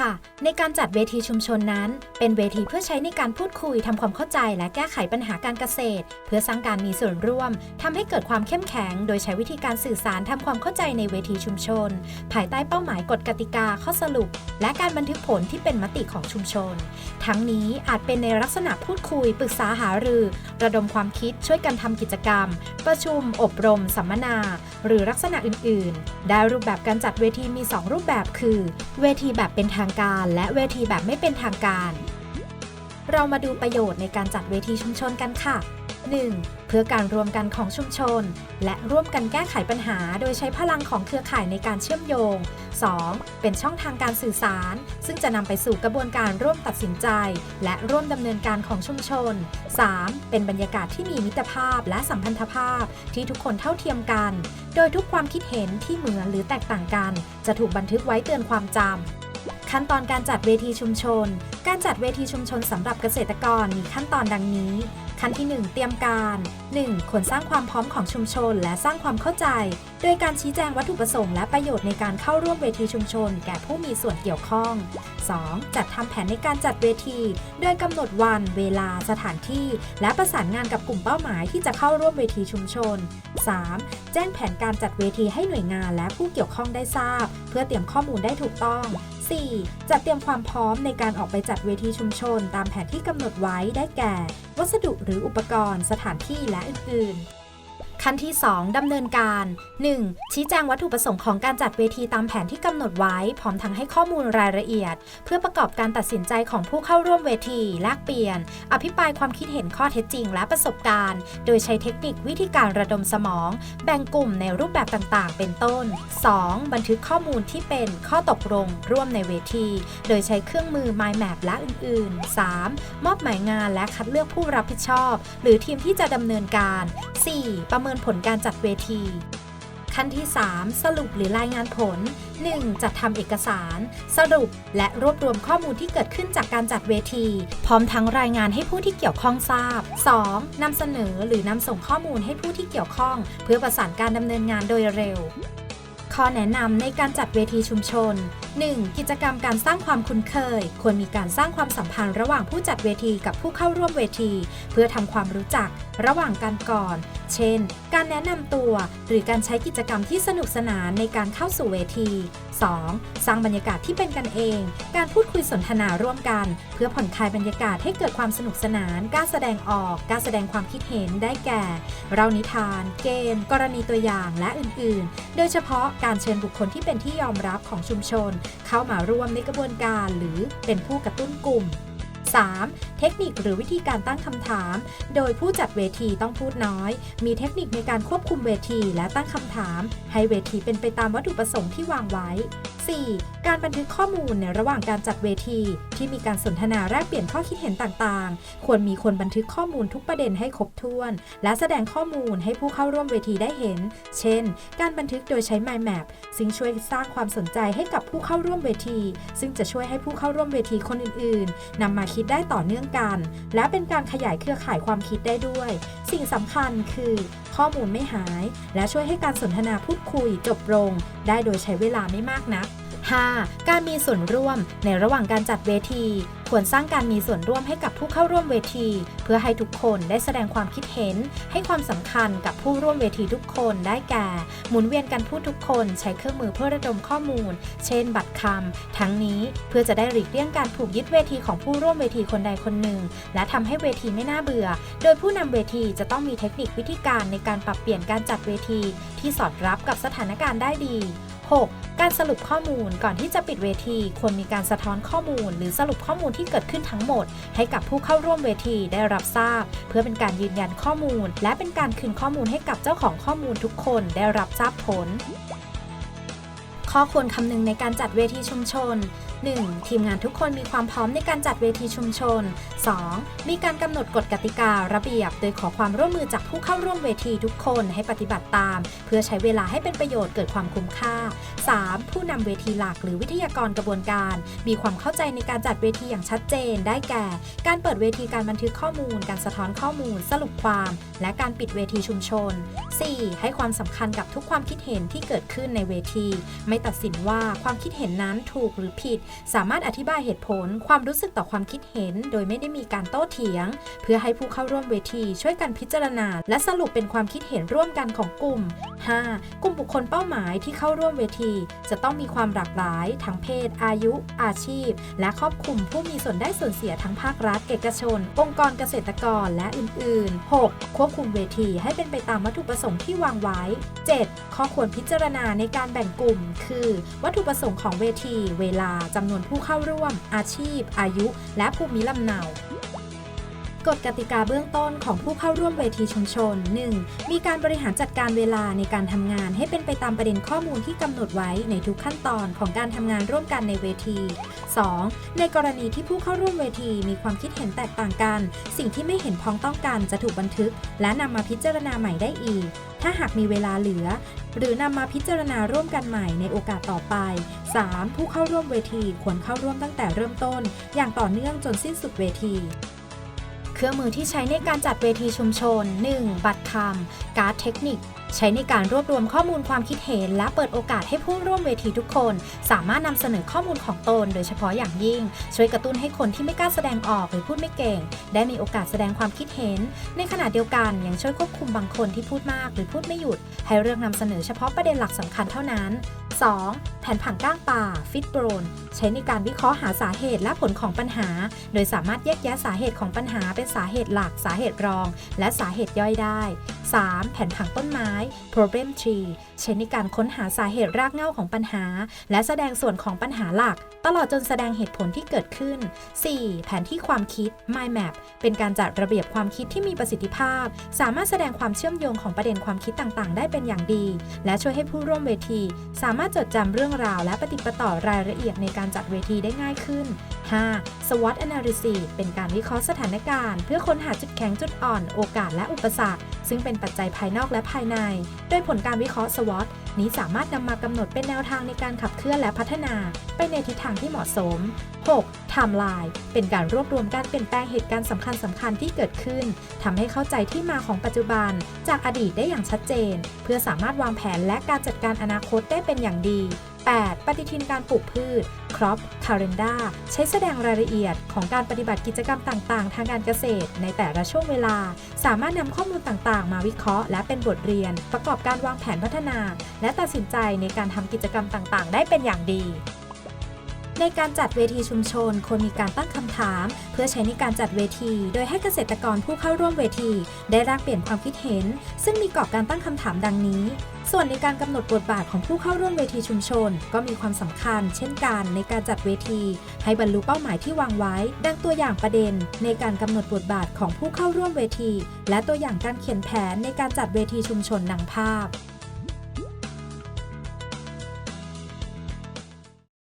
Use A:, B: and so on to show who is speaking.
A: ค่ะ ในการจัดเวทีชุมชนนั้น เป็นเวทีเพื่อใช้ในการพูดคุยทำความเข้าใจและแก้ไขปัญหาการเกษตร เพื่อสร้างการมีส่วนร่วมทำให้เกิดความเข้มแข็ง โดยใช้วิธีการสื่อสารทำความเข้าใจในเวทีชุมชน ภายใต้เป้าหมายกฎกติกาข้อสรุป และการบันทึกผลที่เป็นมติของชุมชน ทั้งนี้อาจเป็นในลักษณะพูดคุย ปรึกษาหารือ ระดมความคิดช่วยกันทำกิจกรรม ประชุม อบรม สัมมนา หรือลักษณะอื่น ๆ ได้รูปแบบการจัดเวทีมี 2 รูปแบบคือ เวทีแบบเป็นทางการ และเวทีแบบไม่เป็นทางการ เรามาดูประโยชน์ในการจัดเวทีชุมชนกันค่ะ 1. เพื่อการรวมกันของชุมชน และร่วมกันแก้ไขปัญหา โดยใช้พลังของเครือข่ายในการเชื่อมโยง 2. เป็นช่องทางการสื่อสาร ซึ่งจะนำไปสู่กระบวนการร่วมตัดสินใจ และร่วมดำเนินการของชุมชน 3. เป็นบรรยากาศที่มีมิตรภาพและสัมพันธภาพที่ทุกคนเท่าเทียมกัน โดยทุกความคิดเห็นที่เหมือนหรือแตกต่างกัน จะถูกบันทึกไว้เตือนความจำ ขั้นตอนการจัดเวทีชุมชน การจัดเวทีชุมชนสำหรับเกษตรกรมีขั้นตอนดังนี้ ขั้นที่ 1 เตรียมการ 1. ควรสร้างความพร้อมของชุมชน และสร้างความเข้าใจ โดยการชี้แจงวัตถุประสงค์และประโยชน์ในการเข้าร่วมเวทีชุมชน แก่ผู้มีส่วนเกี่ยวข้อง 2. จัดทำแผนในการจัดเวที โดยกำหนดวัน เวลา สถานที่ และประสานงานกับกลุ่มเป้าหมายที่จะเข้าร่วมเวทีชุมชน 3. แจ้งแผนการจัดเวทีให้หน่วยงานและผู้เกี่ยวข้องได้ทราบ เพื่อเตรียมข้อมูลได้ถูกต้อง 4. จัดเตรียมความพร้อมในการออกไปจัดเวทีชุมชน ตามแผนที่กำหนดไว้ได้แก่ วัสดุหรืออุปกรณ์ สถานที่และอื่นๆ ขั้นที่ 2ดำเนินการ 1. ชี้แจงวัตถุประสงค์ของการจัดเวทีตามแผนที่กำหนดไว้ พร้อมทั้งให้ข้อมูลรายละเอียด เพื่อประกอบการตัดสินใจของผู้เข้าร่วมเวที แลกเปลี่ยน อภิปรายความคิดเห็นข้อเท็จจริง และประสบการณ์ โดยใช้เทคนิควิธีการระดมสมอง แบ่งกลุ่มในรูปแบบต่างๆ เป็นต้น 2. บันทึกข้อมูลที่เป็นข้อตกลงร่วมในเวที โดยใช้เครื่องมือ Mind Map และอื่น ๆ 3. มอบหมายงานและคัดเลือกผู้รับผิดชอบ หรือทีมที่จะดำเนินการ 4. ประเมินผลการจัดเวที ขั้นที่ 3 สรุปหรือรายงานผล 1. จัดทำเอกสาร สรุปและรวบรวมข้อมูลที่เกิดขึ้นจากการจัดเวที พร้อมทั้งรายงานให้ผู้ที่เกี่ยวข้องทราบ 2. นำเสนอหรือนำส่งข้อมูลให้ผู้ที่เกี่ยวข้อง เพื่อประสานการดำเนินงานโดยเร็ว ข้อแนะนำในการจัดเวทีชุมชน 1. กิจกรรมการสร้างความคุ้นเคย ควรมีการสร้างความสัมพันธ์ระหว่างผู้จัดเวทีกับผู้เข้าร่วมเวที เพื่อทำความรู้จักระหว่างกันก่อน เช่น การแนะนำตัว หรือการใช้กิจกรรมที่สนุกสนานในการเข้าสู่เวที 2. สร้างบรรยากาศที่เป็นกันเอง การพูดคุยสนทนาร่วมกัน เพื่อผ่อนคลายบรรยากาศให้เกิดความสนุกสนาน การแสดงออก การแสดงความคิดเห็นได้แก่ เรานิทาน เกมกรณีตัวอย่างและอื่น ๆ โดยเฉพาะการเชิญบุคคลที่เป็นที่ยอมรับของชุมชนเข้ามาร่วมในกระบวนการหรือเป็นผู้กระตุ้นกลุ่ม 3. เทคนิคหรือวิธีการตั้งคำถาม โดยผู้จัดเวทีต้องพูดน้อย มีเทคนิคในการควบคุมเวทีและตั้งคำถาม ให้เวทีเป็นไปตามวัตถุประสงค์ที่วางไว้ 4. การบันทึกข้อมูลในระหว่างการจัดเวที ที่มีการสนทนาแลกเปลี่ยนข้อคิดเห็นต่างๆ ควรมีคนบันทึกข้อมูลทุกประเด็นให้ครบถ้วน และแสดงข้อมูลให้ผู้เข้าร่วมเวทีได้เห็น เช่น การบันทึกโดยใช้ Mind Map ซึ่งช่วยสร้างความสนใจให้กับผู้เข้าร่วมเวที ซึ่งจะช่วยให้ผู้เข้าร่วมเวทีคนอื่นๆนำมาคิดได้ต่อเนื่องกัน และเป็นการขยายเครือข่ายความคิดได้ด้วย สิ่งสำคัญคือข้อมูลไม่หาย และช่วยให้การสนทนาพูดคุยจบลง ได้โดยใช้เวลาไม่มากนัก 5. การมีส่วนร่วมในระหว่างการจัดเวที ควรสร้างการมีส่วนร่วมให้กับผู้เข้าร่วมเวที เพื่อให้ทุกคนได้แสดงความคิดเห็น ให้ความสำคัญกับผู้ร่วมเวทีทุกคนได้แก่ หมุนเวียนกันพูดทุกคนใช้เครื่องมือเพื่อระดมข้อมูล เช่น บัตรคำทั้งนี้เพื่อจะได้หลีกเลี่ยงการถูกยึดเวทีของผู้ร่วมเวทีคนใดคนหนึ่ง และทำให้เวทีไม่น่าเบื่อ โดยผู้นำเวทีจะต้องมีเทคนิควิธีการในการปรับเปลี่ยนการจัดเวที ที่สอดรับกับสถานการณ์ได้ดี 6. การสรุปข้อมูลก่อนที่จะปิดเวทีควรมีการสะท้อนข้อมูล หรือสรุปข้อมูลที่เกิดขึ้นทั้งหมด ให้กับผู้เข้าร่วมเวทีได้รับทราบ เพื่อเป็นการยืนยันข้อมูล และเป็นการคืนข้อมูลให้กับเจ้าของข้อมูลทุกคนได้รับทราบผล ข้อควรคำนึงในการจัดเวทีชุมชน 1. ทีมงานทุกคนมีความพร้อมในการจัดเวทีชุมชน 2. มีการกำหนดกฎกติการะเบียบ โดยขอความร่วมมือจากผู้เข้าร่วมเวทีทุกคนให้ปฏิบัติตาม เพื่อใช้เวลาให้เป็นประโยชน์เกิดความคุ้มค่า 3. ผู้นำเวทีหลักหรือวิทยากรกระบวนการ มีความเข้าใจในการจัดเวทีอย่างชัดเจน ได้แก่ การเปิดเวทีการบันทึกข้อมูล การสะท้อนข้อมูล สรุปความ และการปิดเวทีชุมชน 4. ให้ความสำคัญกับทุกความคิดเห็นที่เกิดขึ้นในเวที ไม่ตัดสินว่าความคิดเห็นนั้นถูกหรือผิดสามารถอธิบายเหตุผลความรู้สึกต่อความคิดเห็น โดยไม่ได้มีการโต้เถียง เพื่อให้ผู้เข้าร่วมเวทีช่วยกันพิจารณา และสรุปเป็นความคิดเห็นร่วมกันของกลุ่ม 5. กลุ่มบุคคลเป้าหมายที่เข้าร่วมเวที จะต้องมีความหลากหลายทั้งเพศ อายุ อาชีพ และครอบคลุมผู้มีส่วนได้ส่วนเสียทั้งภาครัฐ เอกชน องค์กรเกษตรกรและอื่น ๆ 6. ควบคุมเวทีให้เป็นไปตามวัตถุประสงค์ที่วางไว้ 7. ข้อควรพิจารณาในการแบ่งกลุ่ม คือ วัตถุประสงค์ของเวที เวลาจำนวนผู้เข้าร่วม อาชีพ อายุ และภูมิลำเนา กฎกติกาเบื้องต้นของผู้เข้าร่วมเวทีชุมชน 1. มีการบริหารจัดการเวลาในการทำงานให้เป็นไปตามประเด็นข้อมูลที่กำหนดไว้ในทุกขั้นตอนของการทำงานร่วมกันในเวที 2. ในกรณีที่ผู้เข้าร่วมเวทีมีความคิดเห็นแตกต่างกัน สิ่งที่ไม่เห็นพ้องต้องกันจะถูกบันทึก และนำมาพิจารณาใหม่ได้อีก ถ้าหากมีเวลาเหลือ หรือนำมาพิจารณาร่วมกันใหม่ในโอกาสต่อไป 3. ผู้เข้าร่วมเวทีควรเข้าร่วมตั้งแต่เริ่มต้น อย่างต่อเนื่องจนสิ้นสุดเวที เครื่องมือที่ใช้ในการจัดเวทีชุมชน 1. บัตรคำการ์ดเทคนิค ใช้ในการรวบรวมข้อมูลความคิดเห็น และเปิดโอกาสให้ผู้ร่วมเวทีทุกคน สามารถนำเสนอข้อมูลของตน โดยเฉพาะอย่างยิ่ง ช่วยกระตุ้นให้คนที่ไม่กล้าแสดงออกหรือพูดไม่เก่ง ได้มีโอกาสแสดงความคิดเห็น ในขณะเดียวกันยังช่วยควบคุมบางคนที่พูดมากหรือพูดไม่หยุด ให้เลือกนำเสนอเฉพาะประเด็นหลักสำคัญเท่านั้น 2. แผนผังก้างป่าฟิตโบรนใช้ในการวิเคราะห์หาสาเหตุและผลของปัญหา โดยสามารถแยกแยะสาเหตุของปัญหาเป็นสาเหตุหลัก สาเหตุรอง และสาเหตุย่อยได้ 3. แผนผังต้นไม้ problem tree ใช้ในการค้นหาสาเหตุรากเหง้าของปัญหา และแสดงส่วนของปัญหาหลัก ตลอดจนแสดงเหตุผลที่เกิดขึ้น 4. แผนที่ความคิด mind map เป็นการจัดระเบียบความคิดที่มีประสิทธิภาพ สามารถแสดงความเชื่อมโยงของประเด็นความคิดต่างๆ ได้เป็นอย่างดี และช่วยให้ผู้ร่วมเวที สามารถจดจำเรื่องราว และปฏิประต่อรายละเอียดในการจัดเวทีได้ง่ายขึ้น 5. SWOT analysis เป็นการวิเคราะห์สถานการณ์ เพื่อค้นหาจุดแข็งจุดอ่อน โอกาสและอุปสรรค ซึ่งเป็นปัจจัยภายนอกและภายใน โดยผลการวิเคราะห์ SWOT นี้สามารถนำมากำหนดเป็นแนวทางในการขับเคลื่อนและพัฒนาไปในทิศทางที่เหมาะสม 6. Timeline เป็นการรวบรวมการเปลี่ยนแปลงเหตุการณ์สำคัญสำคัญๆที่เกิดขึ้นทำให้เข้าใจที่มาของปัจจุบัน จากอดีตได้อย่างชัดเจน เพื่อสามารถวางแผนและการจัดการอนาคตได้เป็นอย่างดี 8. ปฏิทินการปลูกพืช Crop Calendar ใช้แสดงรายละเอียดของการปฏิบัติกิจกรรมต่าง ๆ ทางการเกษตร ในแต่ละช่วงเวลา สามารถนำข้อมูลต่าง ๆ มาวิเคราะห์ และเป็นบทเรียน ประกอบการวางแผนพัฒนา และตัดสินใจในการทำกิจกรรมต่าง ๆ ได้เป็นอย่างดี ในการจัดเวทีชุมชนควรมีการตั้งคำถาม เพื่อใช้ในการจัดเวที โดยให้เกษตรกรผู้เข้าร่วมเวที ได้แลกเปลี่ยนความคิดเห็น ซึ่งมีกรอบการตั้งคำถามดังนี้ ส่วนในการกำหนดบทบาทของผู้เข้าร่วมเวทีชุมชน ก็มีความสำคัญ เช่นกันในการจัดเวที ให้บรรลุเป้าหมายที่วางไว้ ดังตัวอย่างประเด็น ในการกำหนดบทบาทของผู้เข้าร่วมเวที และตัวอย่างการเขียนแผนในการจัดเวทีชุมชนดังภาพ